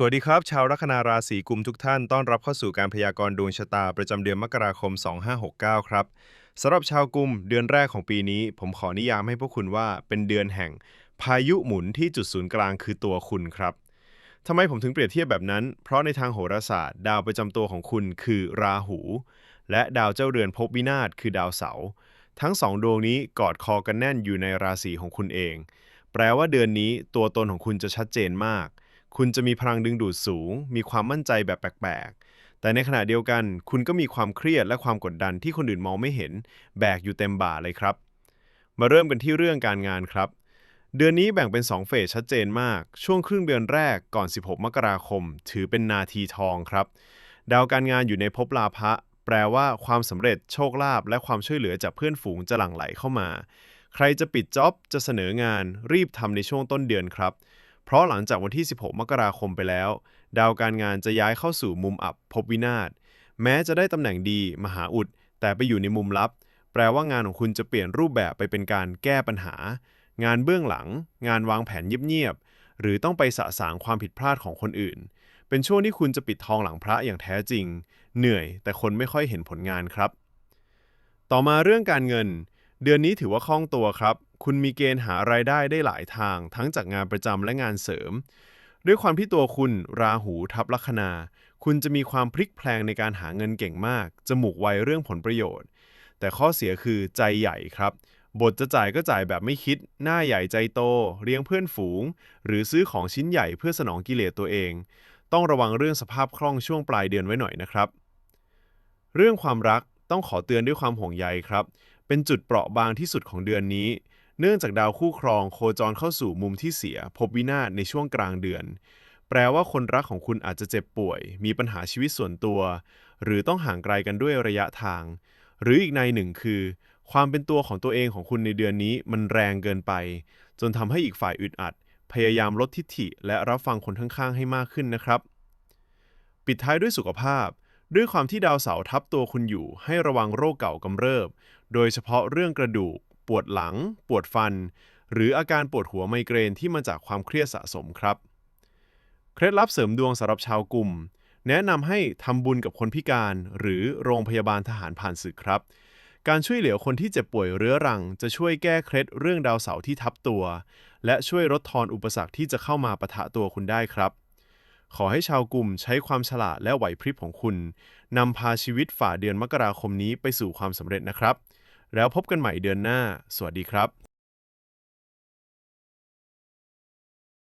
สวัสดีครับ ชาวลัคนาราศีกุมทุกท่านต้อนรับเข้าสู่การพยากรณ์ดวงชะตา ประจำเดือนมกราคม 2569 ครับสำหรับชาวกุมเดือนแรกของปีนี้ ผมขอนิยามให้พวกคุณว่าเป็นเดือนแห่ง พายุหมุนที่จุดศูนย์กลางคือตัวคุณครับทำไมผมถึงเปรียบเทียบแบบนั้น เพราะในทางโหราศาสตร์ ดาวประจำตัวของคุณคือราหู และดาวเจ้าเรือนภพวินาศคือดาวเสาร์ทั้งสองดวงนี้กอดคอกันแน่นอยู่ในราศีของคุณเอง แปลว่าเดือนนี้ตัวตนของคุณจะชัดเจนมาก คุณจะมีพลังดึงดูดสูง มีความมั่นใจแบบแปลกๆ แต่ในขณะเดียวกัน คุณก็มีความเครียดและความกดดันที่คนอื่นมองไม่เห็น แบกอยู่เต็มบ่าเลยครับ มาเริ่มกันที่เรื่องการงานครับ เดือนนี้แบ่งเป็น 2 เฟสชัดเจนมาก ช่วงครึ่งเดือนแรกก่อน 16 มกราคม ถือเป็นนาทีทองครับ ดาวการงานอยู่ในภพลาภะแปลว่าความสำเร็จโชคลาภและความช่วยเหลือจากเพื่อนฝูงจะหลั่งไหลเข้ามา ใครจะปิดจ็อบจะเสนองานรีบทำในช่วงต้นเดือนครับ เพราะหลังจากวันที่ 16 มกราคมไปแล้ว ดาวการงานจะย้ายเข้าสู่มุมอับภพวินาศแม้จะได้ตำแหน่งดี มหาอุด แต่ไปอยู่ในมุมลับ แปลว่างานของคุณจะเปลี่ยนรูปแบบไปเป็นการแก้ปัญหา งานเบื้องหลัง งานวางแผนเงียบๆหรือต้องไปสะสางความผิดพลาดของคนอื่น เป็นช่วงที่คุณจะปิดทองหลังพระอย่างแท้จริง เหนื่อย แต่คนไม่ค่อยเห็นผลงานครับ ต่อมาเรื่องการเงิน เดือนนี้ถือว่าคล่องตัวครับ คุณมีเกณฑ์หารายได้ได้หลายทาง ทั้งจากงานประจำและงานเสริม ด้วยความที่ตัวคุณราหูทับลัคนา คุณจะมีความพลิกแพลงในการหาเงินเก่งมาก จมูกไวเรื่องผลประโยชน์ แต่ข้อเสียคือใจใหญ่ครับ บทจะจ่ายก็จ่ายแบบไม่คิด หน้าใหญ่ใจโต เลี้ยงเพื่อนฝูง หรือซื้อของชิ้นใหญ่เพื่อสนองกิเลสตัวเอง ต้องระวังเรื่องสภาพคล่องช่วงปลายเดือนไว้หน่อยนะครับ เรื่องความรักต้องขอเตือนด้วยความห่วงใยครับ เป็นจุดเปราะบางที่สุดของเดือนนี้ เนื่องจากดาวคู่ครองโคจรเข้าสู่มุมที่เสีย พบวินาศในช่วงกลางเดือน แปลว่าคนรักของคุณอาจจะเจ็บป่วย มีปัญหาชีวิตส่วนตัว หรือต้องห่างไกลกันด้วยระยะทาง หรืออีกในหนึ่งคือ ความเป็นตัวของตัวเองของคุณในเดือนนี้มันแรงเกินไป จนทำให้อีกฝ่ายอึดอัด พยายามลดทิฐิ และรับฟังคนข้างๆให้มากขึ้นนะครับ ปิดท้ายด้วยสุขภาพด้วยความที่ดาวเสาร์ทับตัวคุณอยู่ให้ระวังโรคเก่ากำเริบ โดยเฉพาะเรื่องกระดูก ปวดหลัง ปวดฟัน หรืออาการปวดหัวไมเกรนที่มาจากความเครียดสะสมครับ เคล็ดลับเสริมดวงสำหรับชาวกลุ่ม แนะนำให้ทำบุญกับคนพิการ หรือโรงพยาบาลทหารผ่านศึกครับ การช่วยเหลือคนที่เจ็บป่วยเรื้อรัง จะช่วยแก้เคล็ดเรื่องดาวเสาร์ที่ทับตัว และช่วยลดทอนอุปสรรคที่จะเข้ามาปะทะตัวคุณได้ครับขอให้ชาวกลุ่มใช้ความฉลาดและไหวพริบของคุณ นำพาชีวิตฝ่าเดือนมกราคมนี้ไปสู่ความสำเร็จนะครับ แล้วพบกันใหม่เดือนหน้า สวัสดีครับ